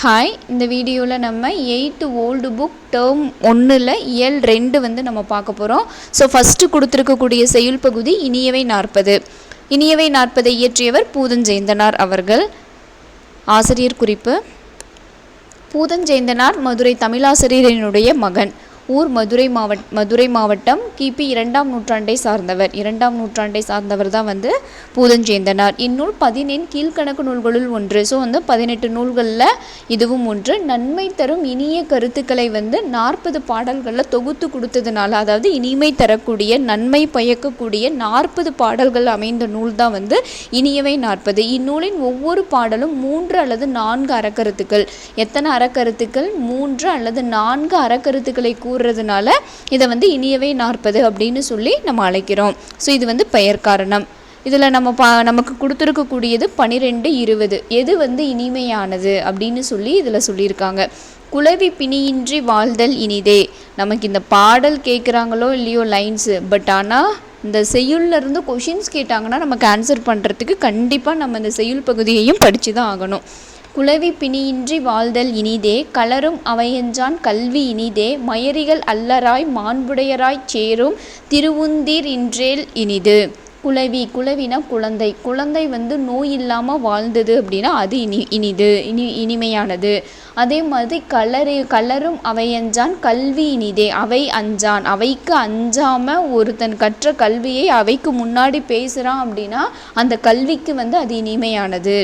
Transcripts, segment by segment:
Hi இந்த வீடியோவில் நம்ம எயித்து ஓல்டு புக் டேர்ம் ஒன்றில் இயல் ரெண்டு வந்து நம்ம பார்க்க போகிறோம் ஸோ ஃபஸ்ட்டு கொடுத்துருக்கக்கூடிய செயல் பகுதி இனியவை நாற்பது. இனியவை நாற்பதை இயற்றியவர் பூதஞ்செய்தனார் அவர்கள். ஆசிரியர் குறிப்பு. பூதஞ்செய்தனார் மதுரை தமிழாசிரியரினுடைய மகன். ஊர் மதுரை மாவட் மதுரை மாவட்டம் கிபி இரண்டாம் நூற்றாண்டை சார்ந்தவர். இரண்டாம் நூற்றாண்டை சார்ந்தவர் தான் வந்து பூதஞ்சேந்தனார். இந்நூல் பதினெண் கீழ்கணக்கு நூல்களுள் ஒன்று. ஸோ வந்து பதினெட்டு நூல்களில் இதுவும் ஒன்று. நன்மை தரும் இனிய கருத்துக்களை வந்து நாற்பது பாடல்களில் தொகுத்து கொடுத்ததுனால அதாவது இனிமை தரக்கூடிய நன்மை பயக்கக்கூடிய நாற்பது பாடல்கள் அமைந்த நூல் தான் வந்து இனியவை நாற்பது. இந்நூலின் ஒவ்வொரு பாடலும் மூன்று அல்லது நான்கு அறக்கருத்துக்கள். எத்தனை அறக்கருத்துக்கள்? மூன்று அல்லது நான்கு அறக்கருத்துக்களை கூறுறதுனால இதை வந்து இனியவை நாற்பது அப்படின்னு சொல்லி நம்ம அழைக்கிறோம். ஸோ இது வந்து பெயர் காரணம். இதில் நம்ம பா நமக்கு கொடுத்துருக்கக்கூடியது பனிரெண்டு இருபது. எது வந்து இனிமையானது அப்படின்னு சொல்லி இதில் சொல்லியிருக்காங்க. குலவி பிணியின்றி வாழ்தல் இனிதே. நமக்கு இந்த பாடல் கேட்குறாங்களோ இல்லையோ லைன்ஸு பட் ஆனால் இந்த செய்யுள்லேருந்து கொஷின்ஸ் கேட்டாங்கன்னா நமக்கு ஆன்சர் பண்ணுறதுக்கு கண்டிப்பாக நம்ம இந்த செய்யுள் பகுதியையும் படித்து தான் ஆகணும். குளவி பிணியின்றி வாழ்தல் இனிதே கலரும் அவையஞ்சான் கல்வி இனிதே மயரிகள் அல்லராய் மாண்புடையராய்ச் சேரும் திருவுந்தீர் இன்றேல் இனிது. குளவி குளவினா குழந்தை குழந்தை வந்து நோய் இல்லாமல் வாழ்ந்தது அப்படின்னா அது இனி இனிது இனி இனிமையானது. அதே மாதிரி கலரு கலரும் அவையஞ்சான் கல்வி இனிதே அவை அஞ்சான். அவைக்கு அஞ்சாமல் ஒருத்தன் கற்ற கல்வியை அவைக்கு முன்னாடி பேசுகிறான் அப்படின்னா அந்த கல்விக்கு வந்து அது இனிமையானது.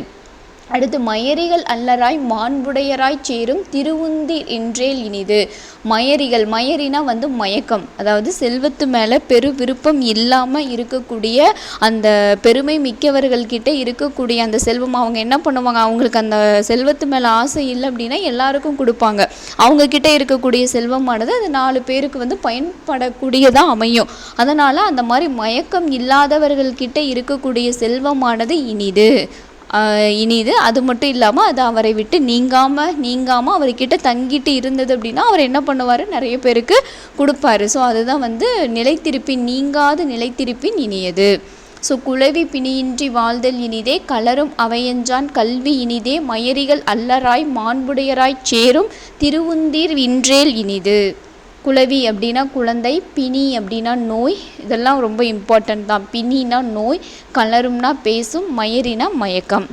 அடுத்து மயரிகள் அல்லராய் மாண்புடையராய் சேரும் திருவுந்தி என்றேல் இனிது. மயரிகள் மயரினா வந்து மயக்கம். அதாவது செல்வத்து மேலே பெரு விருப்பம் இல்லாமல் இருக்கக்கூடிய அந்த பெருமை மிக்கவர்கள்கிட்ட இருக்கக்கூடிய அந்த செல்வம் அவங்க என்ன பண்ணுவாங்க? அவங்களுக்கு அந்த செல்வத்து மேலே ஆசை இல்லை அப்படின்னா எல்லாருக்கும் கொடுப்பாங்க. அவங்கக்கிட்ட இருக்கக்கூடிய செல்வமானது அது நாலு பேருக்கு வந்து பயன்படக்கூடியதாக அமையும். அதனால் அந்த மாதிரி மயக்கம் இல்லாதவர்கள்கிட்ட இருக்கக்கூடிய செல்வமானது இனிது. இனிது அது மட்டும் இல்லாமல் அது அவரை விட்டு நீங்காமல் நீங்காமல் அவர்கிட்ட தங்கிட்டு இருந்தது அப்படின்னா அவர் என்ன பண்ணுவார்? நிறைய பேருக்கு கொடுப்பாரு. ஸோ அதுதான் வந்து நிலைத்திருப்பின் நீங்காத நிலைத்திருப்பின் இனியது. ஸோ குலவி பிணியின்றி வாழ்தல் இனிதே கலரும் அவையஞ்சான் கல்வி இனிதே மயரிகள் அல்லராய் மாண்புடையராய் சேரும் திருவுந்தீர் இன்றேல் இனிது. குளவி அப்படின்னா குழந்தை பிணி அப்படின்னா நோய் இதெல்லாம் ரொம்ப இம்பார்ட்டன்ட் தான். பிணினா நோய் கலரும்னா பேசும் மயரினா மயக்கம்.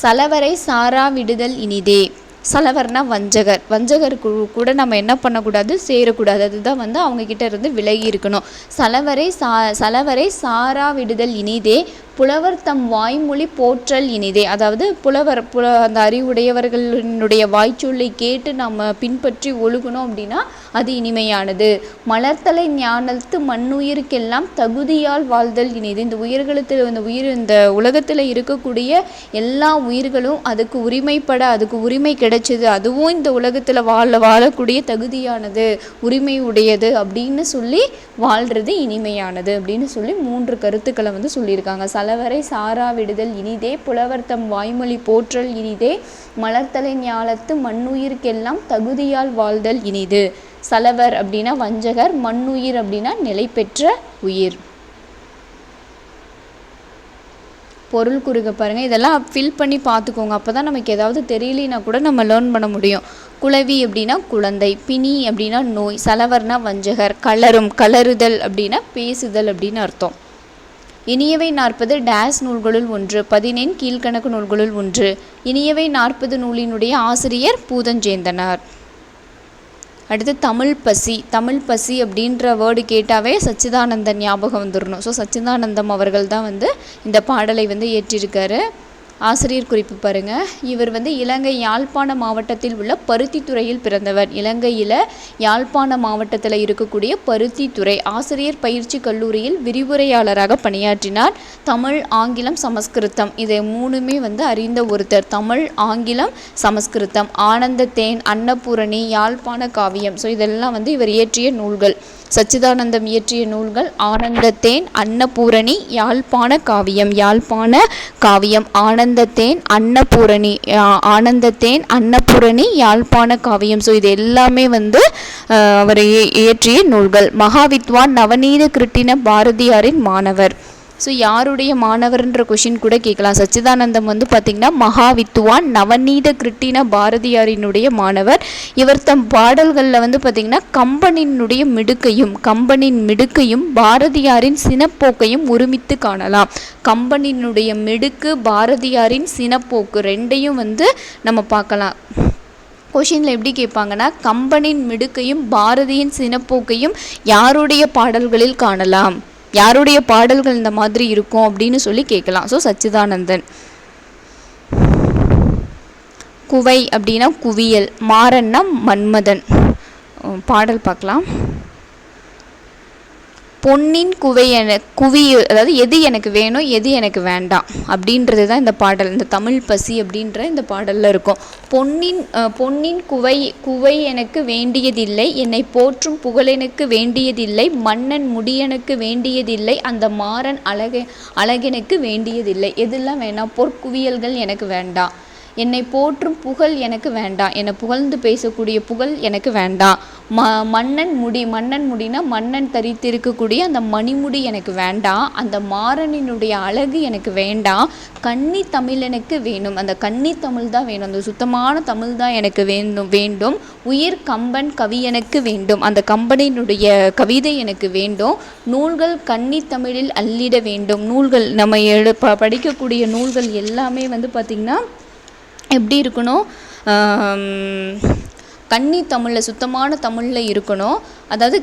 சலவரை சாரா விடுதல் இனிதே. சலவர்னா வஞ்சகர். வஞ்சகர் கூட நம்ம என்ன பண்ணக்கூடாது? சேரக்கூடாது. அதுதான் வந்து அவங்கக்கிட்ட இருந்து விலகி இருக்கணும். சலவரை சா சலவரை சாரா விடுதல் இனிதே புலவர் தம் வாய்மொழி போற்றல் இனிதே. அதாவது புலவர் புல அந்த அறிவுடையவர்களினுடைய வாய்ச்சொல்லை கேட்டு நம்ம பின்பற்றி ஒழுகணும் அப்படின்னா அது இனிமையானது. மலர்த்தலை ஞானத்து மண்ணுயிருக்கெல்லாம் தகுதியால் வாழ்தல் இனிது. இந்த உயிர்களுக்கு இந்த உயிர் இந்த உலகத்தில் இருக்கக்கூடிய எல்லா உயிர்களும் அதுக்கு உரிமைப்பட அதுக்கு உரிமை கிடைச்சது. அதுவும் இந்த உலகத்தில் வாழ வாழக்கூடிய தகுதியானது உரிமை உடையது அப்படின்னு சொல்லி வாழ்கிறது இனிமையானது அப்படின்னு சொல்லி மூன்று கருத்துக்களை வந்து சொல்லியிருக்காங்க. சலவரை சாரா விடுதல் இனிதே புலவர்த்தம் வாய்மொழி போற்றல் இனிதே மலர்த்தலை ஞாலத்து மண்ணுயிருக்கெல்லாம் தகுதியால் வாழ்தல் இனிது. சலவர் அப்படின்னா வஞ்சகர் மண்ணுயிர் அப்படின்னா நிலை பெற்ற உயிர். பொருள் குறுக பாருங்கள் இதெல்லாம் ஃபில் பண்ணி பார்த்துக்கோங்க. அப்போ தான் நமக்கு ஏதாவது தெரியலனா கூட நம்ம லேர்ன் பண்ண முடியும். குளவி அப்படின்னா குழந்தை பிணி அப்படின்னா நோய் சலவர்னா வஞ்சகர் கலரும் கலருதல் அப்படின்னா பேசுதல் அப்படின்னு அர்த்தம். இனியவை நாற்பது டேஸ் நூல்களுள் ஒன்று பதினேன் கீழ்கணக்கு நூல்களுள் ஒன்று. இனியவை நாற்பது நூலினுடைய ஆசிரியர் பூதஞ்சேந்தனார். அடுத்து தமிழ் பசி. தமிழ் பசி அப்படின்ற வேர்டு கேட்டாவே சச்சிதானந்தன் ஞாபகம் வந்துடணும் ஸோ சச்சிதானந்தம் அவர்கள் தான் வந்து இந்த பாடலை வந்து ஏற்றிருக்காரு. ஆசிரியர் குறிப்பு பாருங்க. இவர் வந்து இலங்கை யாழ்ப்பாண மாவட்டத்தில் உள்ள பருத்தித்துறையில் பிறந்தவர். இலங்கையில் யாழ்ப்பாண மாவட்டத்தில் இருக்கக்கூடிய பருத்தித்துறை ஆசிரியர் பயிற்சி கல்லூரியில் விரிவுரையாளராக பணியாற்றினார். தமிழ் ஆங்கிலம் சமஸ்கிருதம். இதை மூணுமே வந்து அறிந்த ஒருத்தர். தமிழ் ஆங்கிலம் சமஸ்கிருதம். ஆனந்த தேன் அன்னபூரணி யாழ்ப்பாண காவியம். ஸோ இதெல்லாம் வந்து இவர் இயற்றிய நூல்கள். சச்சிதானந்தம் இயற்றிய நூல்கள் ஆனந்தத்தேன் அன்னபூரணி யாழ்ப்பாண காவியம். யாழ்ப்பாண காவியம் ஆனந்தத்தேன் அன்னபூரணி ஆனந்தத்தேன் அன்னபூரணி யாழ்ப்பாண காவியம். ஸோ இது எல்லாமே வந்து அவர் இயற்றிய நூல்கள். மகாவித்வான் நவநீத கிருட்டின பாரதியாரின் மாணவர். ஸோ யாருடைய மாணவர்ன்ற கொஷின் கூட கேட்கலாம். சச்சிதானந்தம் வந்து பார்த்திங்கன்னா மகாவித்துவான் நவநீத கிருட்டின பாரதியாரினுடைய மாணவர். இவர் தம் பாடல்களில் வந்து பார்த்திங்கன்னா கம்பனினுடைய மிடுக்கையும் கம்பனின் மிடுக்கையும் பாரதியாரின் சினப்போக்கையும் ஒருமித்து காணலாம். கம்பனினுடைய மிடுக்கு பாரதியாரின் சினப்போக்கு ரெண்டையும் வந்து நம்ம பார்க்கலாம். கொஷினில் எப்படி கேட்பாங்கன்னா கம்பனின் மிடுக்கையும் பாரதியின் சினப்போக்கையும் யாருடைய பாடல்களில் காணலாம்? யாருடைய பாடல்கள் இந்த மாதிரி இருக்கும் அப்படின்னு சொல்லி கேட்கலாம். ஸோ சச்சிதானந்தன். குவை அப்படின்னா குவியல் மாறன்னா மன்மதன். பாடல் பார்க்கலாம். பொன்னின் குவை என குவி அதாவது எது எனக்கு வேணும் எது எனக்கு வேண்டாம் அப்படின்றது தான் இந்த பாடல். இந்த தமிழ் பசி அப்படின்ற இந்த பாடலில் இருக்கும். பொன்னின் பொன்னின் குவை குவை எனக்கு வேண்டியதில்லை என்னை போற்றும் புகழெனுக்கு வேண்டியதில்லை மன்னன் முடியனுக்கு வேண்டியதில்லை அந்த மாறன் அழக அழகெனக்கு வேண்டியதில்லை. எதெல்லாம் வேணாம் பொற்குவியல்கள் எனக்கு வேண்டாம். என்னை போற்றும் புகழ் எனக்கு வேண்டாம். என்னை புகழ்ந்து பேசக்கூடிய புகழ் எனக்கு வேண்டாம். ம மன்னன் முடி மன்னன் முடினா மன்னன் தரித்திருக்கக்கூடிய அந்த மணிமுடி எனக்கு வேண்டாம். அந்த மாறனினுடைய அழகு எனக்கு வேண்டாம். கன்னி தமிழ் எனக்கு வேணும். அந்த கன்னி தமிழ் தான் வேணும். அந்த சுத்தமான தமிழ் தான் எனக்கு வேண்டும் வேண்டும். உயிர் கம்பன் கவி எனக்கு வேண்டும். அந்த கம்பனினுடைய கவிதை எனக்கு வேண்டும். நூல்கள் கன்னி தமிழில் அள்ளிட வேண்டும். நூல்கள் நம்ம எழு ப படிக்கக்கூடிய நூல்கள் எல்லாமே வந்து பார்த்திங்கன்னா எப்படி இருக்கணும்? கன்னி தமிழில் சுத்தமான தமிழில் இருக்கணும். அதாவது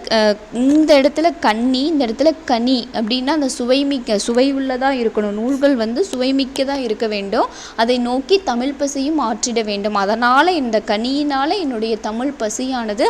இந்த இடத்துல கன்னி இந்த இடத்துல கனி அப்படின்னா அந்த சுவைமிக்க சுவை உள்ளதாக இருக்கணும். நூல்கள் வந்து சுவைமிக்கதாக இருக்க வேண்டும். அதை நோக்கி தமிழ் பசியும் ஆற்றிட வேண்டும். அதனால் இந்த கனியினால் என்னுடைய தமிழ் பசியானது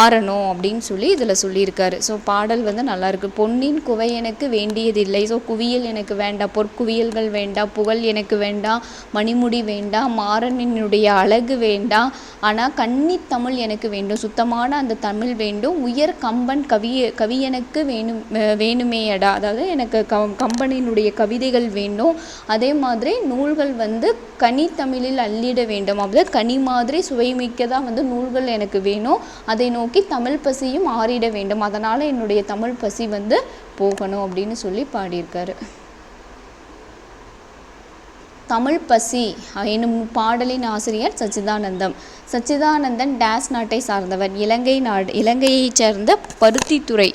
ஆறணும் அப்படின்னு சொல்லி இதில் சொல்லியிருக்காரு. ஸோ பாடல் வந்து நல்லாயிருக்கு பொன்னின் குவை எனக்கு வேண்டியதில்லை. ஸோ குவியல் எனக்கு வேண்டாம் பொற்குவியல்கள் வேண்டாம் புகழ் எனக்கு வேண்டாம் மணிமுடி வேண்டாம் மாறனினுடைய அழகு வேண்டாம் ஆனால் கன்னி தமிழ் தமிழ் எனக்கு வேண்டும். சுத்தமான அந்த தமிழ் வேண்டும். உயர் கம்பன் கவி கவியனுக்கு வேணும் வேணுமேயடா. அதாவது எனக்கு க கம்பனினுடைய கவிதைகள் வேண்டும். அதே மாதிரி நூல்கள் வந்து கனி தமிழில் அள்ளிட வேண்டும். அதாவது கனி மாதிரி சுவைமிக்கதாக வந்து நூல்கள் எனக்கு வேணும். அதை நோக்கி தமிழ் பசியும் ஆறிட வேண்டும். அதனால் என்னுடைய தமிழ் பசி வந்து போகணும் அப்படின்னு சொல்லி பாடியிருக்காரு. தமிழ் பசி எனும் பாடலின் ஆசிரியர் சச்சிதானந்தம். சச்சிதானந்தன் டேஸ் நாட்டை சார்ந்தவர். இலங்கை நாடு இலங்கையைச் சேர்ந்த பருத்தித்துறை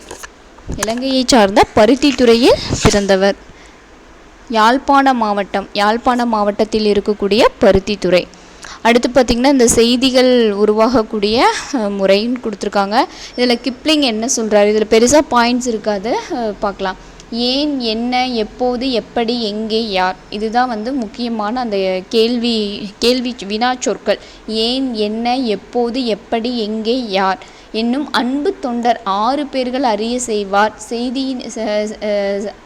இலங்கையைச் சார்ந்த பருத்தித்துறையில் பிறந்தவர். யாழ்ப்பாண மாவட்டம் யாழ்ப்பாண மாவட்டத்தில் இருக்கக்கூடிய பருத்தித்துறை. அடுத்து பார்த்திங்கன்னா இந்த செய்திகள் உருவாகக்கூடிய முறைன்னு கொடுத்துருக்காங்க. இதில் கிப்ளிங் என்ன சொல்கிறாரு இதில் பெருசாக பாயிண்ட்ஸ் இருக்காது. பார்க்கலாம். ஏன் என்ன எப்போது எப்படி எங்கே யார்? இதுதான் வந்து முக்கியமான அந்த கேள்வி கேள்வி வினா சொற்கள் ஏன் என்ன எப்போது எப்படி எங்கே யார்? என்னும் அன்பு தொண்டர் ஆறு பேர்கள் அறிய செய்வார் செய்தியின்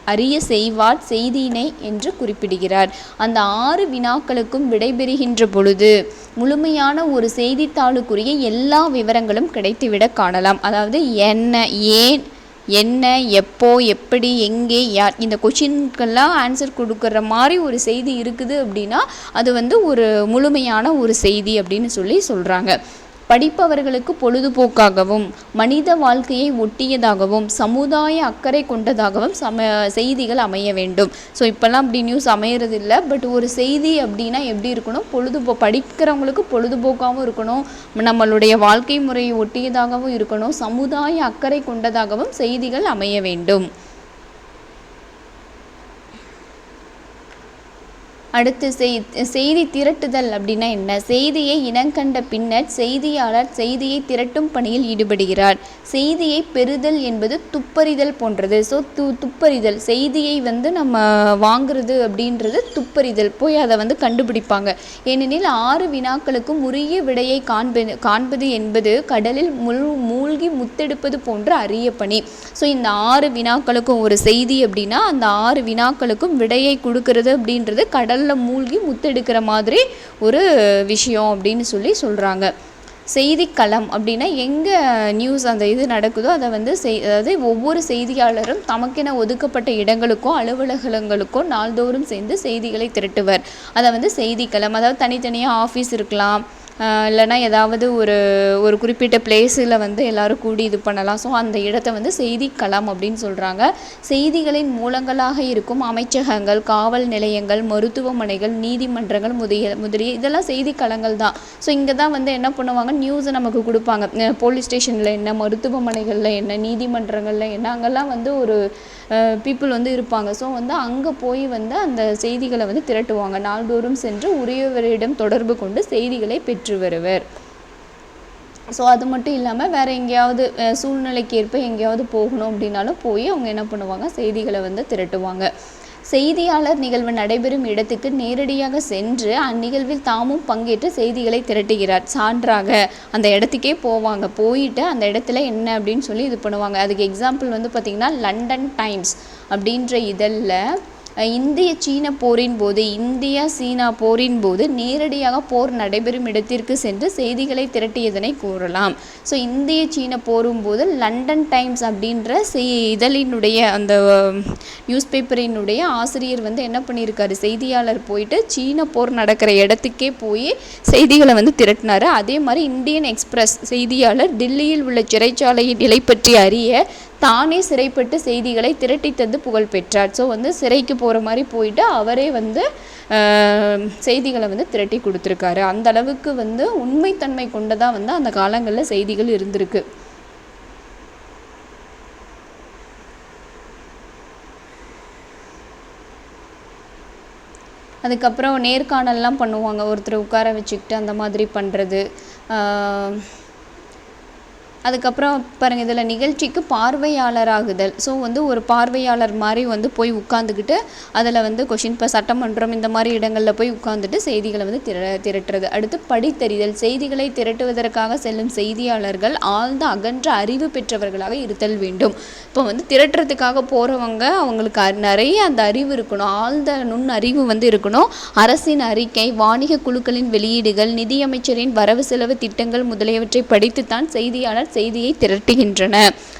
அறிய செய்வார் செய்தியினை என்று குறிப்பிடுகிறார். அந்த ஆறு வினாக்களுக்கும் விடைபெறுகின்ற பொழுது முழுமையான ஒரு செய்தித்தாளுக்குரிய எல்லா விவரங்களும் கிடைத்துவிட காணலாம். அதாவது என்ன ஏன் என்ன எப்போ எப்படி எங்கே யார் இந்த கொஷின்க்கெல்லாம் ஆன்சர் கொடுக்குற மாதிரி ஒரு செய்தி இருக்குது அப்படின்னா அது வந்து ஒரு முழுமையான ஒரு செய்தி அப்படின்னு சொல்லி சொல்கிறாங்க படிப்பவர்களுக்கு பொழுதுபோக்காகவும் மனித வாழ்க்கையை ஒட்டியதாகவும் சமுதாய அக்கறை கொண்டதாகவும் சம செய்திகள் அமைய வேண்டும். ஸோ இப்போல்லாம் அப்படி நியூஸ் அமையறது இல்லை பட் ஒரு செய்தி அப்படின்னா எப்படி இருக்கணும்? பொழுதுபோ படிக்கிறவங்களுக்கு பொழுதுபோக்காகவும் இருக்கணும். நம்மளுடைய வாழ்க்கை முறையை ஒட்டியதாகவும் இருக்கணும். சமுதாய அக்கறை கொண்டதாகவும் செய்திகள் அமைய வேண்டும். அடுத்து செய்தி திரட்டுதல் அப்படின்னா என்ன? செய்தியை இனங்கண்ட பின்னர் செய்தியாளர் செய்தியை திரட்டும் பணியில் ஈடுபடுகிறார். செய்தியை பெறுதல் என்பது துப்பறிதல் போன்றது. ஸோ து துப்பறிதல். செய்தியை வந்து நம்ம வாங்குறது அப்படின்றது துப்பறிதல். போய் அதை வந்து கண்டுபிடிப்பாங்க. ஏனெனில் ஆறு வினாக்களுக்கும் உரிய விடையை காண்பது காண்பது என்பது கடலில் முழு மூழ்கி முத்தெடுப்பது போன்ற அரிய பணி. ஸோ இந்த ஆறு வினாக்களுக்கும் ஒரு செய்தி அப்படின்னா அந்த ஆறு வினாக்களுக்கும் விடையை கொடுக்கறது அப்படின்றது கடல் கடலில் மூழ்கி முத்தெடுக்கிற மாதிரி ஒரு விஷயம் அப்படின்னு சொல்லி சொல்கிறாங்க செய்திக்களம் அப்படின்னா எங்கே நியூஸ் அந்த இது நடக்குதோ அதை வந்து செய் அதாவது ஒவ்வொரு செய்தியாளரும் தமக்கென ஒதுக்கப்பட்ட இடங்களுக்கோ அலுவலகங்களுக்கோ நாள்தோறும் சேர்ந்து செய்திகளை திரட்டுவர். அதை வந்து செய்திக்களம் அதாவது தனித்தனியாக ஆஃபீஸ் இருக்கலாம் இல்லைனா ஏதாவது ஒரு ஒரு குறிப்பிட்ட பிளேஸில் வந்து எல்லோரும் கூடி இது பண்ணலாம். ஸோ அந்த இடத்த வந்து செய்திக்களம் அப்படின்னு சொல்கிறாங்க செய்திகளின் மூலங்களாக இருக்கும் அமைச்சகங்கள் காவல் நிலையங்கள் மருத்துவமனைகள் நீதிமன்றங்கள் முதலிய முதலிய இதெல்லாம் செய்திக்களங்கள் தான். ஸோ இங்கே தான் வந்து என்ன பண்ணுவாங்க? நியூஸை நமக்கு கொடுப்பாங்க. போலீஸ் ஸ்டேஷனில் என்ன மருத்துவமனைகளில் என்ன நீதிமன்றங்களில் என்ன அங்கெல்லாம் வந்து ஒரு பீப்புள் வந்து இருப்பாங்க. ஸோ வந்து அங்கே போய் வந்து அந்த செய்திகளை வந்து திரட்டுவாங்க. நாள்தோறும் சென்று உரியவரிடம் தொடர்பு கொண்டு செய்திகளை பெற்று வருவர். ஸோ அது மட்டும் இல்லாமல் வேறு எங்கேயாவது சூழ்நிலைக்கு ஏற்ப எங்கேயாவது போகணும் அப்படின்னாலும் போய் அவங்க என்ன பண்ணுவாங்க? செய்திகளை வந்து திரட்டுவாங்க. செய்தியாளர் நிகழ்வு நடைபெறும் இடத்துக்கு நேரடியாக சென்று அந்நிகழ்வில் தாமும் பங்கேற்று செய்திகளை திரட்டுகிறார். சான்றாக அந்த இடத்துக்கே போவாங்க. போயிட்டு அந்த இடத்துல என்ன அப்படின்னு சொல்லி இது பண்ணுவாங்க. அதுக்கு எக்ஸாம்பிள் வந்து பார்த்திங்கன்னா லண்டன் டைம்ஸ் அப்படின்ற இதழில் இந்திய சீன போரின் போது இந்தியா சீனா போரின் போது நேரடியாக போர் நடைபெறும் இடத்திற்கு சென்று செய்திகளை திரட்டியதனை கூறலாம். ஸோ இந்திய சீன போரும் போது லண்டன் டைம்ஸ் அப்படின்ற செய் இதழினுடைய அந்த நியூஸ் பேப்பரினுடைய ஆசிரியர் வந்து என்ன பண்ணியிருக்காரு? செய்தியாளர் போயிட்டு சீன போர் நடக்கிற இடத்துக்கே போய் செய்திகளை வந்து திரட்டினார். அதே மாதிரி இந்தியன் எக்ஸ்பிரஸ் செய்தியாளர் டெல்லியில் உள்ள சிறைச்சாலையின் நிலை பற்றி அறிய தானே சிறைப்பட்டு செய்திகளை திரட்டி தந்து புகழ் பெற்றார். ஸோ வந்து சிறைக்கு போகிற மாதிரி போயிட்டு அவரே வந்து செய்திகளை வந்து திரட்டி கொடுத்துருக்காரு. அந்த அளவுக்கு வந்து உண்மைத்தன்மை கொண்டதாக வந்து அந்த காலங்களில் செய்திகள் இருந்திருக்கு. அதுக்கப்புறம் நேர்காணல்லாம் பண்ணுவாங்க. ஒருத்தர் உட்கார வச்சுக்கிட்டு அந்த மாதிரி பண்ணுறது அதுக்கப்புறம் பாருங்கள் இதில் நிகழ்ச்சிக்கு பார்வையாளராகுதல். ஸோ வந்து ஒரு பார்வையாளர் மாதிரி வந்து போய் உட்காந்துக்கிட்டு அதில் வந்து கொஷின் இப்போ சட்டமன்றம் இந்த மாதிரி இடங்களில் போய் உட்காந்துட்டு செய்திகளை வந்து திர திரட்டுறது. அடுத்து படித்தறிதல் செய்திகளை திரட்டுவதற்காக செல்லும் செய்தியாளர்கள் ஆழ்ந்த அகன்ற அறிவு பெற்றவர்களாக இருத்தல் வேண்டும். இப்போ வந்து திரட்டுறதுக்காக போகிறவங்க அவங்களுக்கு நிறைய அந்த அறிவு இருக்கணும். ஆழ்ந்த நுண் அறிவு வந்து இருக்கணும். அரசின் அறிக்கை வாணிக குழுக்களின் வெளியீடுகள் நிதியமைச்சரின் வரவு செலவு திட்டங்கள் முதலியவற்றை படித்துத்தான் செய்தியாளர் செய்தியை திரட்டுகின்றன.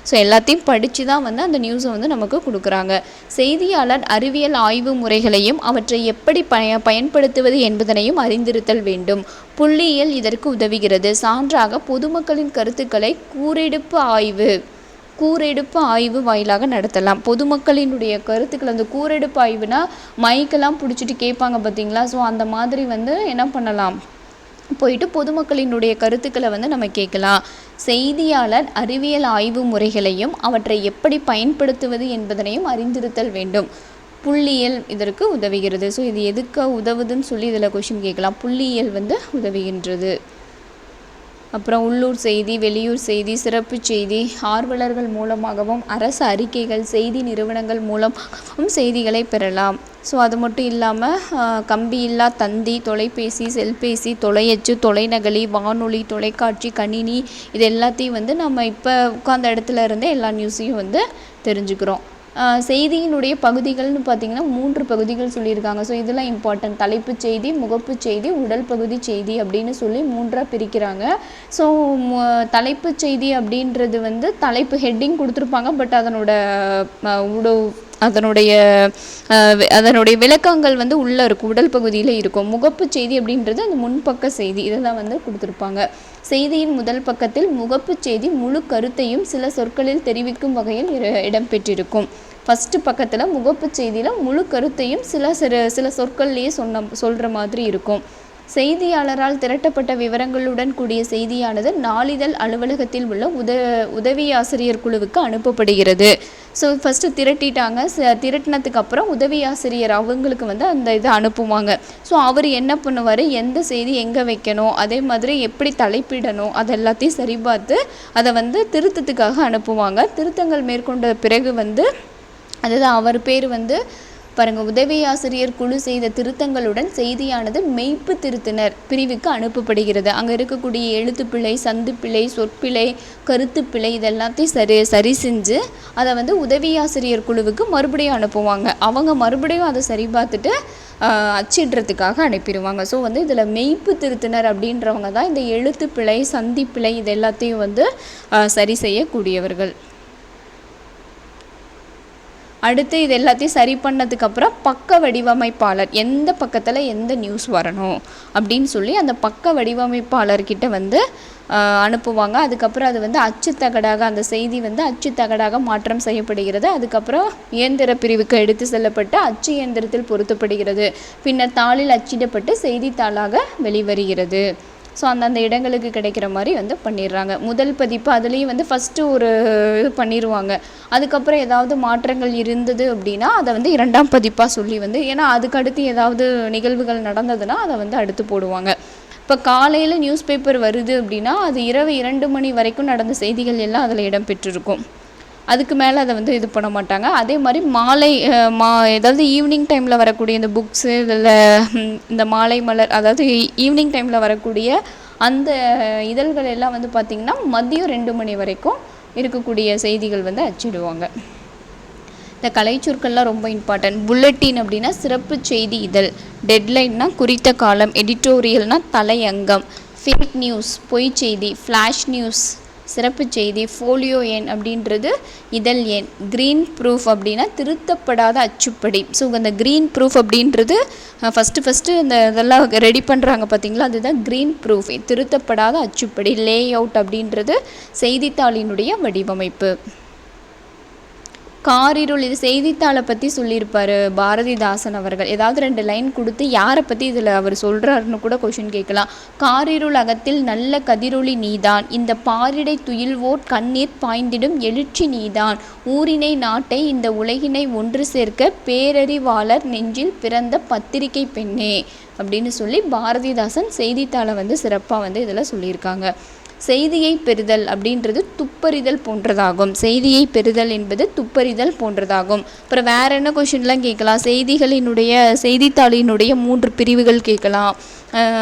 ஸோ எல்லாத்தையும் படித்து தான் வந்து அந்த நியூஸை வந்து நமக்கு கொடுக்குறாங்க. செய்தியாளர் அறிவியல் ஆய்வு முறைகளையும் அவற்றை எப்படி பய பயன்படுத்துவது என்பதனையும் அறிந்திருத்தல் வேண்டும். புள்ளியியல் இதற்கு உதவுகிறது. சான்றாக பொதுமக்களின் கருத்துக்களை கூரெடுப்பு ஆய்வு கூரெடுப்பு ஆய்வு வாயிலாக நடத்தலாம். பொதுமக்களினுடைய கருத்துக்கள் அந்த கூரெடுப்பு ஆய்வுனா மைக்கெல்லாம் பிடிச்சிட்டு கேட்பாங்க பார்த்தீங்களா ஸோ அந்த மாதிரி வந்து என்ன பண்ணலாம்? போயிட்டு பொதுமக்களினுடைய கருத்துக்களை வந்து நம்ம கேட்கலாம். செய்தியாளர் அறிவியல் ஆய்வு முறைகளையும் அவற்றை எப்படி பயன்படுத்துவது என்பதனையும் அறிந்திருத்தல் வேண்டும். புள்ளியியல் இதற்கு உதவுகிறது. ஸோ இது எதுக்கு உதவுதுன்னு சொல்லி இதில் கொஷின் கேட்கலாம். புள்ளியியல் வந்து உதவுகின்றது. அப்புறம் உள்ளூர் செய்தி வெளியூர் செய்தி சிறப்பு செய்தி ஆர்வலர்கள் மூலமாகவும் அரசு அறிக்கைகள் செய்தி நிறுவனங்கள் மூலமாகவும் செய்திகளை பெறலாம். ஸோ அது மட்டும் இல்லாமல் கம்பி இல்லா தந்தி தொலைபேசி செல்பேசி தொலையச்சு தொலைநகலி வானொலி தொலைக்காட்சி கணினி இது எல்லாத்தையும் வந்து நம்ம இப்போ உட்காந்த இடத்துல இருந்தே எல்லா நியூஸையும் வந்து தெரிஞ்சுக்கிறோம். செய்தியினுடைய பகுதிகள்னு பார்த்திங்கன்னா மூன்று பகுதிகள் சொல்லியிருக்காங்க. ஸோ இதெல்லாம் இம்பார்ட்டன்ட் தலைப்பு செய்தி முகப்பு செய்தி உடல் பகுதி செய்தி அப்படின்னு சொல்லி மூன்றாக பிரிக்கிறாங்க. ஸோ தலைப்பு செய்தி அப்படின்றது வந்து தலைப்பு ஹெட்டிங் கொடுத்துருப்பாங்க. பட் அதனோட உடவு அதனுடைய அதனுடைய விளக்கங்கள் வந்து உள்ளே இருக்கும் உடல் பகுதியில் இருக்கும். முகப்பு செய்தி அப்படின்றது அந்த முன்பக்க செய்தி இதை தான் வந்து கொடுத்துருப்பாங்க. செய்தியின் முதல் பக்கத்தில் முகப்பு செய்தி முழு கருத்தையும் சில சொற்களில் தெரிவிக்கும் வகையில் இடம்பெற்றிருக்கும். ஃபஸ்ட்டு பக்கத்தில் முகப்பு செய்தியில் முழு கருத்தையும் சில சிறு சில சொற்கள்லேயே சொன்ன சொல்கிற மாதிரி இருக்கும். செய்தியாளரால் திரட்டப்பட்ட விவரங்களுடன் கூடிய செய்தியானது நாளிதழ் அலுவலகத்தில் உள்ள உத உதவி ஆசிரியர் குழுவுக்கு அனுப்பப்படுகிறது. So first திரட்டிட்டாங்க. திரட்டினதுக்கப்புறம் உதவி ஆசிரியர் அவங்களுக்கு வந்து அந்த இதை அனுப்புவாங்க. ஸோ அவர் என்ன பண்ணுவார்? எந்த செய்தி எங்கே வைக்கணும்? அதே மாதிரி எப்படி தலைப்பிடணும்? அது எல்லாத்தையும் சரிபார்த்து அதை வந்து திருத்தத்துக்காக அனுப்புவாங்க. திருத்தங்கள் மேற்கொண்ட பிறகு வந்து அதுதான் அவர் பேர் வந்து பாருங்கள் உதவி ஆசிரியர் குழு செய்த திருத்தங்களுடன் செய்தியானது மெய்ப்பு திருத்தினர். பிரிவுக்கு அனுப்பப்படுகிறது. அங்கே இருக்கக்கூடிய எழுத்துப்பிழை சந்துப்பிழை சொற்பிழை கருத்துப்பிழை இதெல்லாத்தையும் சரி சரி செஞ்சு அதை வந்து உதவி ஆசிரியர் குழுவுக்கு மறுபடியும் அனுப்புவாங்க. அவங்க மறுபடியும் அதை சரி பார்த்துட்டு அச்சிடுறதுக்காக அனுப்பிடுவாங்க. ஸோ வந்து இதில் மெய்ப்பு திருத்தினர் அப்படின்றவங்க தான் இந்த எழுத்துப்பிழை சந்திப்பிழை இது எல்லாத்தையும் வந்து சரி செய்யக்கூடியவர்கள். அடுத்து இது எல்லாத்தையும் சரி பண்ணதுக்கப்புறம் பக்க வடிவமைப்பாளர் எந்த பக்கத்தில் எந்த நியூஸ் வரணும் அப்படின்னு சொல்லி அந்த பக்க வடிவமைப்பாளர்கிட்ட வந்து அனுப்புவாங்க. அதுக்கப்புறம் அது வந்து அச்சுத்தகடாக அந்த செய்தி வந்து அச்சுத்தகடாக மாற்றம் செய்யப்படுகிறது. அதுக்கப்புறம் இயந்திர பிரிவுக்கு எடுத்து செல்லப்பட்டு அச்சு இயந்திரத்தில் பொருத்தப்படுகிறது. பின்னர் தாளில் அச்சிடப்பட்டு செய்தித்தாளாக வெளிவருகிறது. ஸோ அந்தந்த இடங்களுக்கு கிடைக்கிற மாதிரி வந்து பண்ணிடுறாங்க. முதல் பதிப்பு அதுலேயும் வந்து ஃபஸ்ட்டு ஒரு இது பண்ணிடுவாங்க அதுக்கப்புறம் ஏதாவது மாற்றங்கள் இருந்தது அப்படின்னா அதை வந்து இரண்டாம் பதிப்பாக சொல்லி வந்து ஏன்னா அதுக்கடுத்து ஏதாவது நிகழ்வுகள் நடந்ததுன்னா அதை வந்து அடுத்து போடுவாங்க. இப்போ காலையில் நியூஸ் பேப்பர் வருது அப்படின்னா அது இரவு இரண்டு மணி வரைக்கும் நடந்த செய்திகள் எல்லாம் அதில் இடம்பெற்றிருக்கும் அதுக்கு மேலே அதை வந்து இது பண்ண மாட்டாங்க. அதே மாதிரி மாலை மா ஏதாவது ஈவினிங் டைமில் வரக்கூடிய இந்த புக்ஸு இதில் இந்த மாலை மலர் அதாவது ஈவினிங் டைமில் வரக்கூடிய அந்த இதழ்கள் எல்லாம் வந்து பார்த்திங்கன்னா மதியம் ரெண்டு மணி வரைக்கும் இருக்கக்கூடிய செய்திகள் வந்து அச்சிடுவாங்க. இந்த கலைச்சொற்கள்லாம் ரொம்ப இம்பார்ட்டன்ட் புல்லட்டின் அப்படின்னா சிறப்பு செய்தி இதழ். டெட்லைன்னா குறித்த காலம். எடிட்டோரியல்னால் தலையங்கம். ஃபேக் நியூஸ் பொய் செய்தி. ஃப்ளாஷ் நியூஸ் சிறப்பு செய்தி ஃபோலியோ எண் அப்படின்றது இதழ் எண். க்ரீன் ப்ரூஃப் அப்படின்னா திருத்தப்படாத அச்சுப்படி. ஸோ அந்த க்ரீன் ப்ரூஃப் அப்படின்றது ஃபஸ்ட்டு ஃபஸ்ட்டு இந்த இதெல்லாம் ரெடி பண்ணுறாங்க பார்த்தீங்களா அதுதான் க்ரீன் ப்ரூஃப் திருத்தப்படாத அச்சுப்படி லே அவுட் அப்படின்றது செய்தித்தாளினுடைய வடிவமைப்பு. காரிருள் இது செய்தித்தாளை பற்றி சொல்லியிருப்பார் பாரதிதாசன் அவர்கள். ஏதாவது ரெண்டு லைன் கொடுத்து யாரை பற்றி இதில் அவர் சொல்கிறாருன்னு கூட கொஷின் கேட்கலாம். காரிருள் அகத்தில் நல்ல கதிரொளி நீதான். இந்த பாரிடை துயில்வோர் கண்ணீர் பாய்ந்திடும் எழுச்சி நீதான். ஊரினை நாட்டை இந்த உலகினை ஒன்று சேர்க்க பேரறிவாளர் நெஞ்சில் பிறந்த பத்திரிகை பெண்ணே அப்படின்னு சொல்லி பாரதிதாசன் செய்தித்தாளை வந்து சிறப்பாக வந்து இதில் சொல்லியிருக்காங்க. செய்தியை பெறுதல் அப்படின்றது துப்பறிதல் போன்றதாகும். செய்தியை பெறுதல் என்பது துப்பறிதல் போன்றதாகும். அப்புறம் வேற என்ன கொஷின்லாம் கேட்கலாம்? செய்திகளினுடைய செய்தித்தாளினுடைய மூன்று பிரிவுகள் கேட்கலாம்.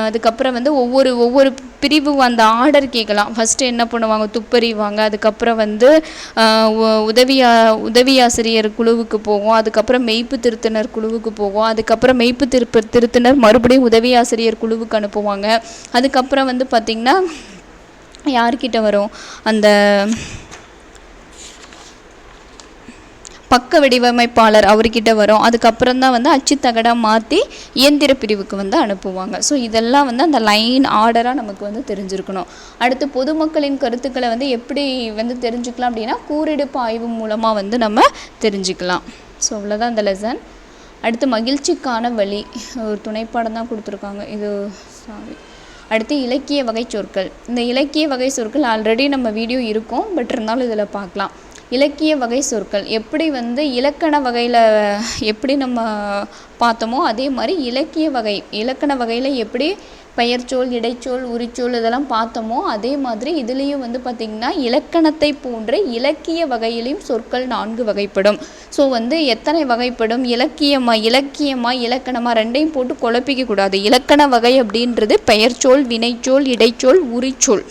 அதுக்கப்புறம் வந்து ஒவ்வொரு ஒவ்வொரு பிரிவு அந்த ஆர்டர் கேட்கலாம். ஃபஸ்ட்டு என்ன பண்ணுவாங்க? துப்பறிவாங்க. அதுக்கப்புறம் வந்து உதவியா உதவியாசிரியர் குழுவுக்கு போகும் அதுக்கப்புறம் மெய்ப்பு திருத்தினர் குழுவுக்கு போகும் அதுக்கப்புறம் மெய்ப்பு திருப்ப திருத்தினர் மறுபடியும் உதவியாசிரியர் குழுவுக்கு அனுப்புவாங்க. அதுக்கப்புறம் வந்து பார்த்திங்கன்னா யார்கிட்ட வரும்? அந்த பக்க வடிவமைப்பாளர் அவர்கிட்ட வரும். அதுக்கப்புறம் தான் வந்து அச்சுத்தகடாக மாற்றி இயந்திர பிரிவுக்கு வந்து அனுப்புவாங்க. ஸோ இதெல்லாம் வந்து அந்த லைன் ஆர்டராக நமக்கு வந்து தெரிஞ்சிருக்கணும். அடுத்து பொதுமக்களின் கருத்துக்களை வந்து எப்படி வந்து தெரிஞ்சுக்கலாம் அப்படின்னா கூரெடுப்பு ஆய்வு மூலமாக வந்து நம்ம தெரிஞ்சுக்கலாம். ஸோ அவ்வளோதான் அந்த லெசன் அடுத்து மகிழ்ச்சிக்கான வழி. ஒரு துணைப்பாடம் தான் கொடுத்துருக்காங்க. இது சாரி அடுத்து இலக்கிய வகை சொற்கள். இந்த இலக்கிய வகை சொற்கள் ஆல்ரெடி நம்ம வீடியோ இருக்கும் பட் இருந்தாலும் இதில் பார்க்கலாம். இலக்கிய வகை சொற்கள். எப்படி வந்து இலக்கண வகையில் எப்படி நம்ம பார்த்தோமோ அதே மாதிரி இலக்கிய வகை இலக்கண வகையில் எப்படி பெயர்ச்சொல் இடைச்சொல் உரிச்சொல் இதெல்லாம் பார்த்தோமோ அதே மாதிரி இதுலேயும் வந்து பார்த்திங்கன்னா இலக்கணத்தை போன்ற இலக்கிய வகையிலையும் சொற்கள் நான்கு வகைப்படும். ஸோ வந்து எத்தனை வகைப்படும்? இலக்கியமாக இலக்கியமாக இலக்கணமா ரெண்டையும் போட்டு குழப்பிக்க கூடாது. இலக்கண வகை அப்படின்றது பெயர்ச்சொல் வினைச்சொல் இடைச்சொல் உரிச்சொல்.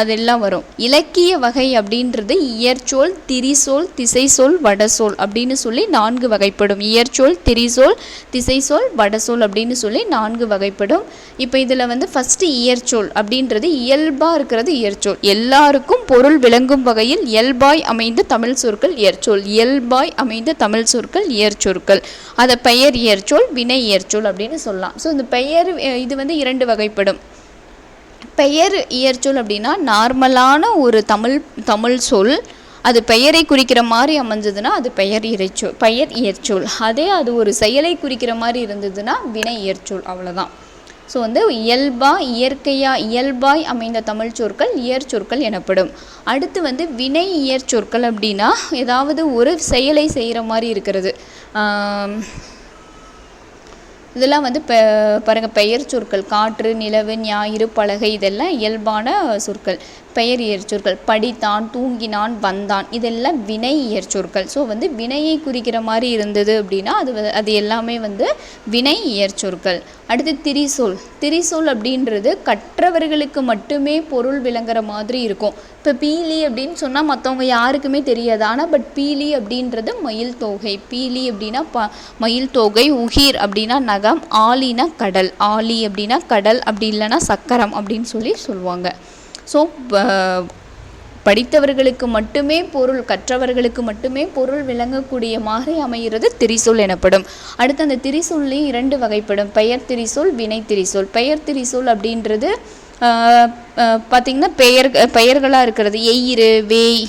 அதெல்லாம் வரும். இலக்கிய வகை அப்படின்றது இயற்சொல் திரிசொல் திசைசொல் வடசொல் அப்படின்னு சொல்லி நான்கு வகைப்படும். இயற்சொல் திரிசொல் திசைசொல் வடசொல் அப்படின்னு சொல்லி நான்கு வகைப்படும். இப்போ இதில் வந்து ஃபஸ்ட்டு இயற்சொல் அப்படின்றது இயல்பாக இருக்கிறது இயற்சொல். எல்லாருக்கும் பொருள் விளங்கும் வகையில் இயல்பாய் அமைந்த தமிழ் சொற்கள் இயற்சொல். இயல்பாய் அமைந்த தமிழ் சொற்கள் இயற்சொற்கள். அதை பெயர் இயற்சொல் வினை இயற்சொல் அப்படின்னு சொல்லலாம். ஸோ இந்த பெயர் இது வந்து இரண்டு வகைப்படும். பெயர் இயற்சொல் அப்படின்னா நார்மலான ஒரு தமிழ் தமிழ் சொல். அது பெயரை குறிக்கிற மாதிரி அமைஞ்சதுன்னா அது பெயர் இறைச்சொல் பெயர் இயற்சொல். அதே அது ஒரு செயலை குறிக்கிற மாதிரி இருந்ததுன்னா வினை இயற்சொல் அவ்வளோதான் ஸோ வந்து இயல்பா இயற்கையா இயல்பாய் அமைந்த தமிழ் சொற்கள் இயற்சொற்கள் எனப்படும். அடுத்து வந்து வினை இயற்சொற்கள் அப்படின்னா ஏதாவது ஒரு செயலை செய்கிற மாதிரி இருக்கிறது. இதெல்லாம் வந்து பெ பாருங்கள் பெயர் சொற்கள் காற்று நிலவு ஞாயிறு பலகை இதெல்லாம் இயல்பான சொற்கள். பெயர் இயற்சொற்கள். படித்தான் தூங்கினான் வந்தான். இதெல்லாம் வினை இயற்சொற்கள். ஸோ வந்து வினையை குறிக்கிற மாதிரி இருந்தது அப்படின்னா அது வ- அது எல்லாமே வந்து வினை இயற்சொற்கள். அடுத்து திரிசொல். திரிசொல் அப்படின்றது கற்றவர்களுக்கு மட்டுமே பொருள் விளங்குற மாதிரி இருக்கும். இப்போ பீலி அப்படின்னு சொன்னால் மற்றவங்க யாருக்குமே தெரியாது. ஆனால் பட் பீலி அப்படின்றது மயில் தொகை. பீலி அப்படின்னா ப மயில் தொகை உகிர் அப்படின்னா நகம் ஆலினா கடல். ஆலி அப்படின்னா கடல் அப்படி இல்லைன்னா சக்கரம் அப்படின்னு சொல்லி சொல்லுவாங்க. ஸோ uh, படித்தவர்களுக்கு மட்டுமே பொருள் கற்றவர்களுக்கு மட்டுமே பொருள் விளங்கக்கூடிய மாதிரி அமைகிறது திரிசொல் எனப்படும். அடுத்து அந்த திரிசொல்லையும் இரண்டு வகைப்படும். பெயர் திரிசொல் வினை திரிசொல். பெயர் திரிசொல் அப்படின்றது பார்த்திங்கன்னா பெயர் பெயர்களாக இருக்கிறது. எயிறு வேய்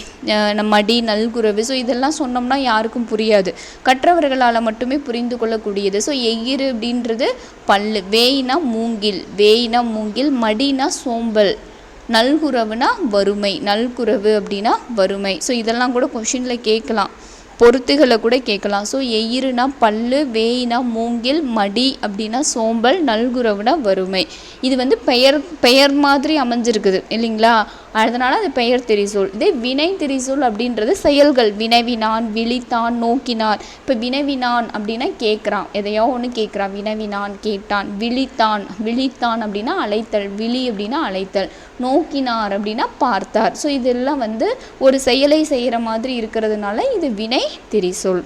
மடி நல்குறவு ஸோ இதெல்லாம் சொன்னோம்னா யாருக்கும் புரியாது. கற்றவர்களால் மட்டுமே புரிந்து கொள்ளக்கூடியது. ஸோ எயிறு அப்படின்றது பல்லு. வேய்னா மூங்கில். வேய்னா மூங்கில். மடினா சோம்பல். நல்குறவுனா வறுமை நல்குறவு அப்படின்னா வறுமை. ஸோ இதெல்லாம் கூட கொஷினில் கேட்கலாம். பொருத்துகளை கூட கேட்கலாம். ஸோ எயிருனா பல்லு வேயினா மூங்கில் மடி அப்படின்னா சோம்பல் நல்குறவுனா வறுமை. இது வந்து பெயர் பெயர் மாதிரி அமைஞ்சிருக்குது இல்லைங்களா? அதனால் அது பெயர் திரிசூல். இதே வினை திரிசூல் அப்படின்றது செயல்கள். வினவினான் விழித்தான் நோக்கினான். இப்போ வினவினான் அப்படின்னா கேட்குறான். எதையோ ஒன்று கேட்குறான். வினவினான் கேட்டான். விழித்தான். விழித்தான் அப்படின்னா அழைத்தல். விழி அப்படின்னா அழைத்தல். நோக்கினார் அப்படின்னா பார்த்தார். ஸோ இதெல்லாம் வந்து ஒரு செயலை செய்கிற மாதிரி இருக்கிறதுனால இது வினை திரிசொல்.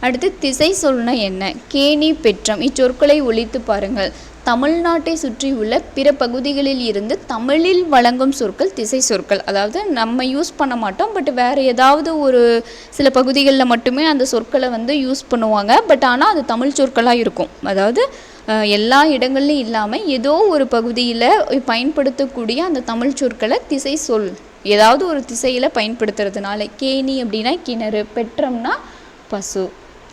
அடுத்து திசை சொல்னா என்ன? கேணி பெற்றம். இச்சொற்களை ஒழித்து பாருங்கள். தமிழ்நாட்டை சுற்றியுள்ள பிற பகுதிகளில் இருந்து தமிழில் வழங்கும் சொற்கள் திசை சொற்கள். அதாவது நம்ம யூஸ் பண்ண மாட்டோம் பட் வேறு ஏதாவது ஒரு சில பகுதிகளில் மட்டுமே அந்த சொற்களை வந்து யூஸ் பண்ணுவாங்க. பட் ஆனால் அது தமிழ் சொற்களாக இருக்கும். அதாவது எல்லா இடங்கள்லையும் இல்லாமல் ஏதோ ஒரு பகுதியில் பயன்படுத்தக்கூடிய அந்த தமிழ் சொற்களை திசை சொல் ஏதாவது ஒரு திசையில் பயன்படுத்துறதுனால கேணி அப்படின்னா கிணறு பெற்றம்னா பசு.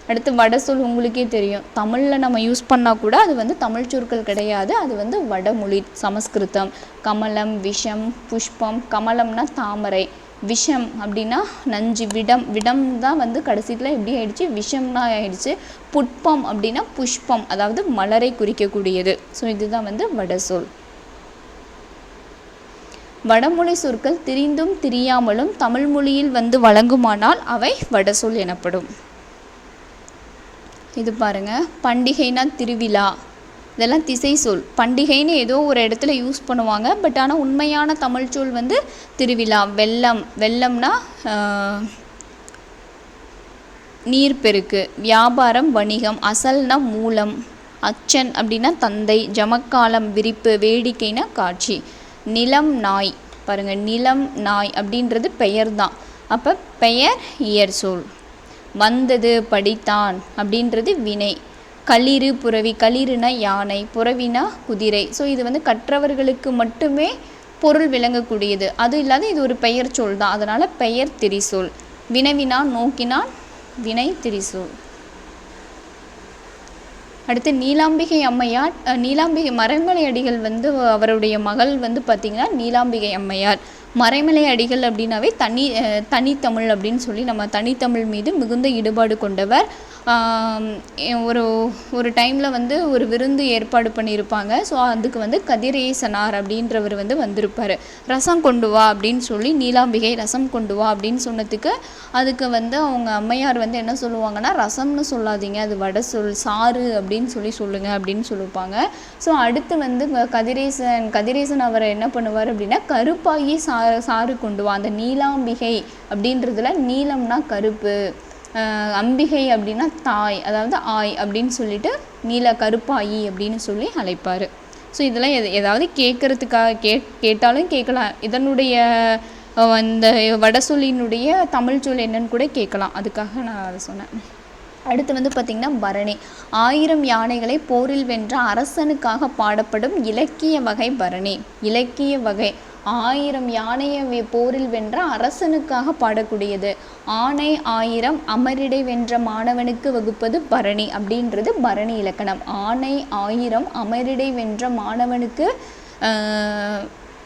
அடுத்து வடசொல் உங்களுக்கே தெரியும். தமிழில் நம்ம யூஸ் பண்ணால் கூட அது வந்து தமிழ் சொற்கள் கிடையாது. அது வந்து வடமொழி சமஸ்கிருதம். கமலம் விஷம் புஷ்பம் கமலம்னா தாமரை. விஷம் அப்படின்னா நஞ்சு விடம். விடம் தான் வந்து கடைசியில் எப்படி ஆயிடுச்சு? விஷம்னா ஆயிடுச்சு. புட்பம் அப்படின்னா புஷ்பம் அதாவது மலரை குறிக்கக்கூடியது. ஸோ இதுதான் வந்து வடசொல் வடமொழி சொற்கள் திரிந்தும் திரியாமலும் தமிழ் மொழியில் வந்து வழங்குமானால் அவை வடசொல் எனப்படும். இது பாருங்கள் பண்டிகைனா திருவிழா. இதெல்லாம் திசை சொல். பண்டிகைன்னு ஏதோ ஒரு இடத்துல யூஸ் பண்ணுவாங்க. பட் ஆனால் உண்மையான தமிழ் சொல் வந்து திருவிழா. வெள்ளம். வெள்ளம்னா நீர்ப்பெருக்கு. வியாபாரம் வணிகம். அசல்னா மூலம். அச்சன் அப்படின்னா தந்தை. ஜமக்காலம் விரிப்பு வேடிக்கைனா காட்சி. நிலம் நாய். பாருங்கள் நிலம் நாய் அப்படின்றது பெயர் தான் அப்போ பெயர் இயர் சொல். வந்தது படித்தான் அப்படின்றது வினை. களிறு புறவி களிறுனா யானை புறவினா குதிரை. ஸோ இது வந்து கற்றவர்களுக்கு மட்டுமே பொருள் விளங்கக்கூடியது. அது இல்லாத இது ஒரு பெயர் சொல் தான். அதனால் பெயர் திரிசொல். வினவினா நோக்கினான் வினை திரிசொல். அடுத்து நீலாம்பிகை அம்மையார் நீலாம்பிகை மறைமலை அடிகள் வந்து அவருடைய மகள் வந்து பார்த்திங்கன்னா நீலாம்பிகை அம்மையார். மறைமலை அடிகள் அப்படின்னாவே தனி தனித்தமிழ் அப்படின்னு சொல்லி நம்ம தனித்தமிழ் மீது மிகுந்த ஈடுபாடு கொண்டவர் ஒரு ஒரு டைமில் வந்து ஒரு விருந்து ஏற்பாடு பண்ணியிருப்பாங்க. ஸோ அதுக்கு வந்து கதிரேசனார் அப்படின்றவர் வந்து வந்திருப்பார். ரசம் கொண்டு வா அப்படின்னு சொல்லி நீலாம்பிகை ரசம் கொண்டு வா அப்படின்னு சொன்னதுக்கு அதுக்கு வந்து அவங்க அம்மையார் வந்து என்ன சொல்லுவாங்கன்னா ரசம்னு சொல்லாதீங்க அது வடை சொல் சாறு அப்படின்னு சொல்லி சொல்லுங்கள் அப்படின்னு சொல்லுவாங்க ஸோ அடுத்து வந்து கதிரேசன் கதிரேசன் அவரை என்ன பண்ணுவார் அப்படின்னா கருப்பாகி சா சாறு கொண்டு வா அந்த நீலாம்பிகை அப்படின்றதுல நீலம்னா கருப்பு. அம்பிகை அப்படின்னா தாய் அதாவது ஆய் அப்படின்னு சொல்லிட்டு நீல கருப்பாயி அப்படின்னு சொல்லி அழைப்பார். ஸோ இதெல்லாம் எது ஏதாவது கேட்குறதுக்காக கே கேட்டாலும் கேட்கலாம். இதனுடைய அந்த வடசொல்லினுடைய தமிழ் சொல் என்னன்னு கூட கேட்கலாம். அதுக்காக நான் அதை சொன்னேன். அடுத்து வந்து பார்த்திங்கன்னா பரணி. ஆயிரம் யானைகளை போரில் வென்ற அரசனுக்காக பாடப்படும் இலக்கிய வகை பரணி. இலக்கிய வகை. ஆயிரம் யானையை போரில் வென்ற அரசனுக்காக பாடக்கூடியது. ஆணை ஆயிரம் அமரிடை வென்ற மாணவனுக்கு வகுப்பது பரணி அப்படின்றது பரணி இலக்கணம். ஆணை ஆயிரம் அமரிடை வென்ற மாணவனுக்கு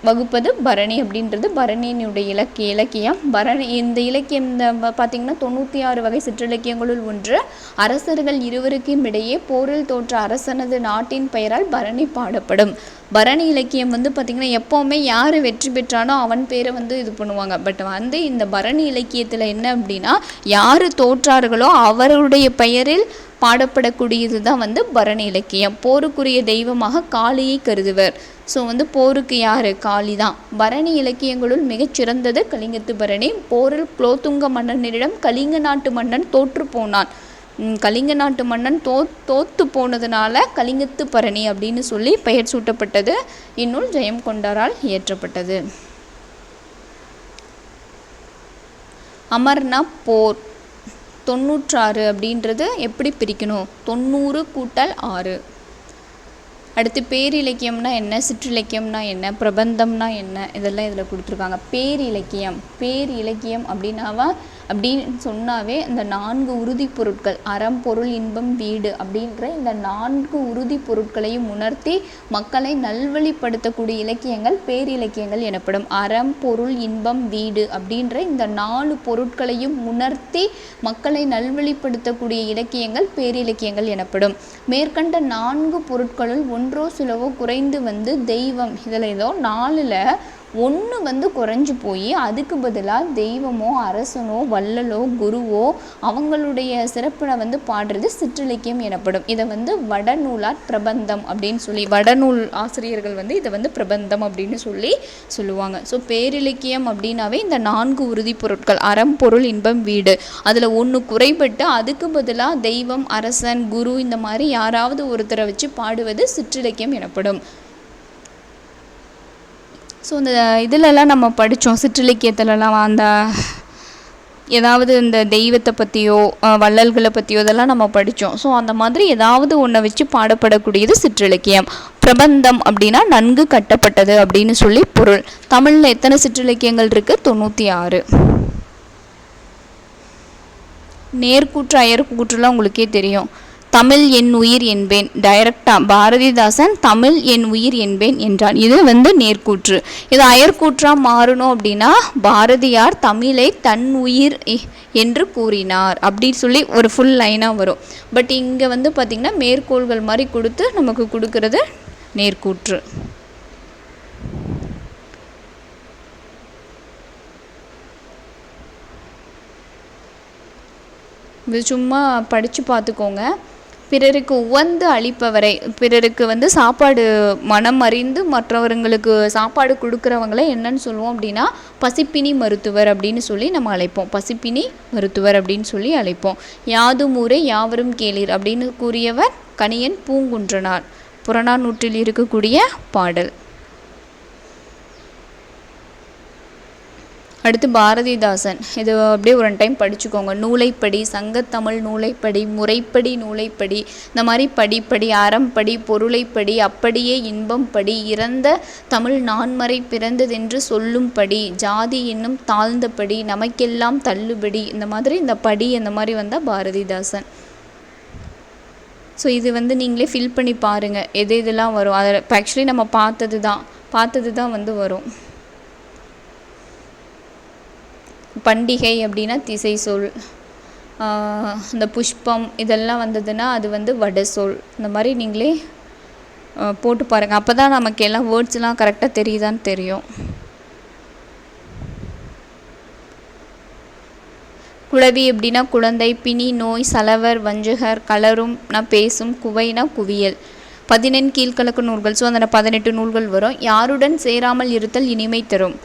வகுப்பது பரணி அப்படின்றது பரணியினுடைய இலக்கிய இலக்கியம். பரணி இந்த இலக்கியம் இந்த பார்த்திங்கன்னா தொண்ணூற்றி ஆறு வகை சிற்றிலக்கியங்களுள் ஒன்று. அரசர்கள் இருவருக்கும் இடையே போரில் தோற்ற அரசனது நாட்டின் பெயரால் பரணி பாடப்படும். பரணி இலக்கியம் வந்து பார்த்திங்கன்னா எப்போவுமே யார் வெற்றி பெற்றானோ அவன் பேரை வந்து இது பண்ணுவாங்க. பட் வந்து இந்த பரணி இலக்கியத்தில் என்ன அப்படின்னா யார் தோற்றார்களோ அவருடைய பெயரில் பாடப்படக்கூடியது தான் வந்து பரணி இலக்கியம். போருக்குரிய தெய்வமாக காளியை கருதுவர். ஸோ வந்து போருக்கு யார்? காளி தான் பரணி இலக்கியங்களுள் மிகச்சிறந்தது கலிங்கத்து பரணி. போரில் குலோத்துங்க மன்னனிடம் கலிங்க நாட்டு மன்னன் தோற்று போனான். கலிங்க நாட்டு மன்னன் தோ தோத்து போனதுனால கலிங்கத்து பரணி அப்படின்னு சொல்லி பெயர் சூட்டப்பட்டது. இந்நூல் ஜெயம் கொண்டாரால் இயற்றப்பட்டது. அமர்னா போர். தொண்ணூற்றாறு அப்படின்றது எப்படி பிரிக்கணும்? தொண்ணூறு கூட்டல் ஆறு. அடுத்து பேரிலக்கியம்னா என்ன? சிற்றிலக்கியம்னா என்ன? பிரபந்தம்னா என்ன? இதெல்லாம் இதில் கொடுத்துருக்காங்க. பேரிலக்கியம் பேரிலக்கியம் அப்படின்னாவா அப்படின்னு சொன்னாவே இந்த நான்கு உறுதி பொருட்கள் அறம் பொருள் இன்பம் வீடு அப்படின்ற இந்த நான்கு உறுதி பொருட்களையும் உணர்த்தி மக்களை நல்வழிப்படுத்தக்கூடிய இலக்கியங்கள் பேரிலக்கியங்கள் எனப்படும். அறம் பொருள் இன்பம் வீடு அப்படின்ற இந்த நாலு பொருட்களையும் உணர்த்தி மக்களை நல்வழிப்படுத்தக்கூடிய இலக்கியங்கள் பேரிலக்கியங்கள் எனப்படும். மேற்கண்ட நான்கு பொருட்களுள் ஒன்றோ சிலவோ குறைந்து வந்து தெய்வம். இதில் ஏதோ நாலில் ஒன்று வந்து குறைஞ்சி போய் அதுக்கு பதிலாக தெய்வமோ அரசனோ வள்ளலோ குருவோ அவங்களுடைய சிறப்பில் வந்து பாடுறது சிற்றிலக்கியம் எனப்படும். இதை வந்து வடநூலார் பிரபந்தம் அப்படின்னு சொல்லி வடநூல் ஆசிரியர்கள் வந்து இதை வந்து பிரபந்தம் அப்படின்னு சொல்லி சொல்லுவாங்க. ஸோ பேரிலக்கியம் அப்படின்னாவே இந்த நான்கு உறுதி பொருட்கள் அறம் பொருள் இன்பம் வீடு. அதில் ஒன்று குறைபட்டு அதுக்கு பதிலாக தெய்வம் அரசன் குரு இந்த மாதிரி யாராவது ஒருத்தரை வச்சு பாடுவது சிற்றிலக்கியம் எனப்படும். ஸோ இந்த இதிலெல்லாம் நம்ம படித்தோம் சிற்றிலக்கியத்துலலாம் அந்த ஏதாவது இந்த தெய்வத்தை பற்றியோ வள்ளல்களை பற்றியோ இதெல்லாம் நம்ம படித்தோம் ஸோ அந்த மாதிரி ஏதாவது ஒன்றை வச்சு பாடப்படக்கூடியது சிற்றிலக்கியம். பிரபந்தம் அப்படின்னா நன்கு கட்டப்பட்டது அப்படின்னு சொல்லி பொருள். தமிழில் எத்தனை சிற்றிலக்கியங்கள் இருக்குது தொண்ணூற்றி ஆறு நேர்கூற்று அயர்கூற்றுலாம் உங்களுக்கே தெரியும். தமிழ் என் உயிர் என்பேன். டைரக்டாக பாரதிதாசன் தமிழ் என் உயிர் என்பேன் என்றான். இது வந்து நேர்கூற்று. இது அயற்கூற்றாக மாறணும் அப்படின்னா பாரதியார் தமிழை தன் உயிர் என்று கூறினார் அப்படின்னு சொல்லி ஒரு ஃபுல் லைனாக வரும். பட் இங்கே வந்து பார்த்திங்கன்னா மேற்கோள்கள் மாதிரி கொடுத்து நமக்கு கொடுக்கறது நேர்கூற்று. இது சும்மா படித்து பார்த்துக்கோங்க. பிறருக்கு உவந்து அளிப்பவரை பிறருக்கு வந்து சாப்பாடு மனம் அறிந்து மற்றவர்களுக்கு சாப்பாடு கொடுக்குறவங்கள என்னன்னு சொல்லுவோம் அப்படின்னா பசிப்பினி மருத்துவர் அப்படின்னு சொல்லி நம்ம அழைப்போம். பசிப்பினி மருத்துவர் அப்படின்னு சொல்லி அழைப்போம். யாதும் ஊரே யாவரும் கேளீர் அப்படின்னு கூறியவர் கணியன் பூங்குன்றனார். புறநானூற்றில் இருக்கக்கூடிய பாடல். அடுத்து பாரதிதாசன். இது அப்படியே ஒரு டைம் படிச்சுக்கோங்க. நூலைப்படி சங்கத்தமிழ் நூலைப்படி முறைப்படி நூலைப்படி இந்த மாதிரி படிப்படி அறம்படி பொருளைப்படி அப்படியே இன்பம் படி இறந்த தமிழ் நான்மறை பிறந்ததென்று சொல்லும்படி ஜாதி இன்னும் தாழ்ந்தபடி நமக்கெல்லாம் தள்ளுபடி இந்த மாதிரி இந்த படி இந்த மாதிரி வந்தால் பாரதிதாசன். ஸோ இது வந்து நீங்களே ஃபில் பண்ணி பாருங்கள் எது இதெல்லாம் வரும்? அதில் இப்போ ஆக்சுவலி நம்ம பார்த்தது தான் பார்த்தது தான் வந்து வரும். பண்டிகை அப்படின்னா திசை சொல். ஆஹ் இந்த புஷ்பம் இதெல்லாம் வந்ததுன்னா அது வந்து வட சொல். இந்த மாதிரி நீங்களே போட்டு பாருங்கள் அப்போ தான் நமக்கு எல்லாம் வேர்ட்ஸ்லாம் கரெக்டாக தெரியுதான்னு தெரியும். குழவி எப்படின்னா குழந்தை பிணி நோய் சலவர் வஞ்சகர் கலரும் நான் பேசும் குவைனா குவியல். பதினெண் கீழ்கலக்கு நூல்கள். ஸோ அந்த பதினெட்டு நூல்கள் வரும். யாருடன் சேராமல் இருத்தல் இனிமை தரும்.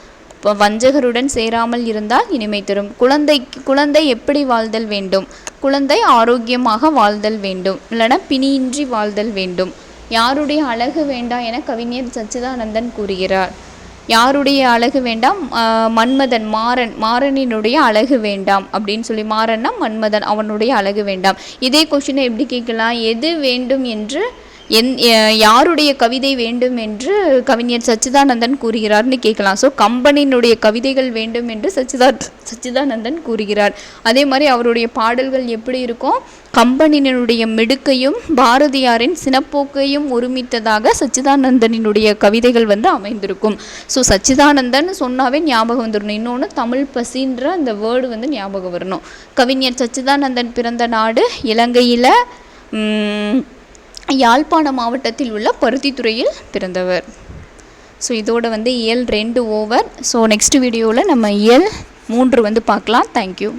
வஞ்சகருடன் சேராமல் இருந்தால் இனிமை தரும். குழந்தை குழந்தை எப்படி வாழ்தல் வேண்டும்? குழந்தை ஆரோக்கியமாக வாழ்தல் வேண்டும். இல்லைனா பிணியின்றி வாழ்தல் வேண்டும். யாருடைய அழகு வேண்டாம் என கவிஞர் சச்சிதானந்தன் கூறுகிறார். யாருடைய அழகு வேண்டாம்? மன்மதன் மாறன் மாறனினுடைய அழகு வேண்டாம். அப்படின்னு சொல்லி மாறன்னா மன்மதன் அவனுடைய அழகு வேண்டாம். இதே கொஷினை எப்படி கேட்கலாம்? எது வேண்டும் என்று என் யாருடைய கவிதை வேண்டும் என்று கவிஞர் சச்சிதானந்தன் கூறுகிறார்னு கேட்கலாம். ஸோ கம்பனினுடைய கவிதைகள் வேண்டும் என்று சச்சிதா சச்சிதானந்தன் கூறுகிறார். அதே மாதிரி அவருடைய பாடல்கள் எப்படி இருக்கும்? கம்பனினுடைய மிடுக்கையும் பாரதியாரின் சினப்போக்கையும் ஒருமித்ததாக சச்சிதானந்தனினுடைய கவிதைகள் வந்து அமைந்திருக்கும். ஸோ சச்சிதானந்தன் சொன்னாவே ஞாபகம் வந்துடணும் இன்னொன்று தமிழ் பசின்ற அந்த வேர்டு வந்து ஞாபகம் வரணும். கவிஞர் சச்சிதானந்தன் பிறந்த நாடு இலங்கையில் யாழ்ப்பாண மாவட்டத்தில் உள்ள பருத்தித்துறையில் பிறந்தவர். ஸோ இதோட வந்து இயல் ரெண்டு ஓவர். ஸோ நெக்ஸ்ட் வீடியோவில் நம்ம இயல் மூன்று வந்து பார்க்கலாம். தேங்க்யூ